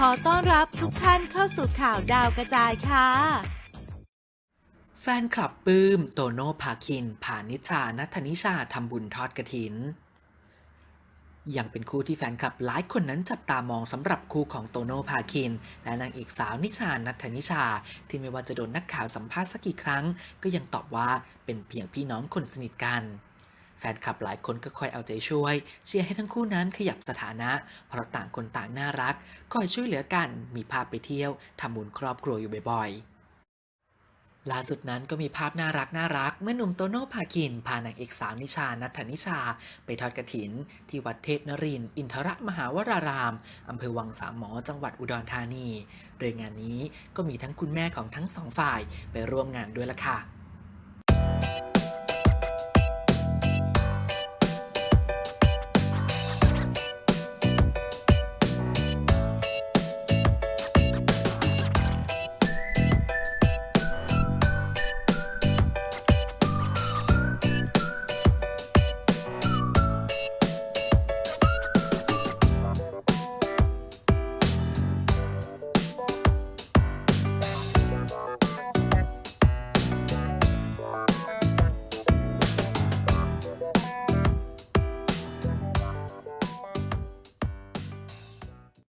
ขอต้อนรับทุกท่านเข้าสู่ข่าวดาวกระจายค่ะ แฟนคลับปลื้ม โตโน่ภาคินผ่านิชา นัทนิชาทำบุญทอดกระถิน ยังเป็นคู่ที่แฟนคลับหลายคนนั้นจับตามองสำหรับคู่ของโตโน่ภาคิน และนางเอกสาวนิชา นัทนิชา ที่ไม่ว่าจะโดนนักข่าวสัมภาษณ์สักกี่ครั้ง ก็ยังตอบว่าเป็นเพียงพี่น้องคนสนิทกัน แฟนคลับหลายคนก็คอยเอาใจช่วย เชียร์ให้ทั้งคู่นั้นขยับสถานะ เพราะต่างคนต่างน่ารัก คอยช่วยเหลือกัน มีภาพไปเที่ยวทำบุญครอบครัวอยู่บ่อยๆ ล่าสุดนั้นก็มีภาพน่ารักน่ารัก เมื่อหนุ่มโตโน่ภาคิน พานางเอกสาวนิชา นัทนิชา ไปทอดกระถิน ที่วัดเทพนรินทร์อินทรมหาวรารามอำเภอวังสามหมอจังหวัดอุดรธานี โดยงานนี้ก็มีทั้งคุณแม่ของทั้งสองฝ่ายไปร่วมงานด้วยล่ะค่ะ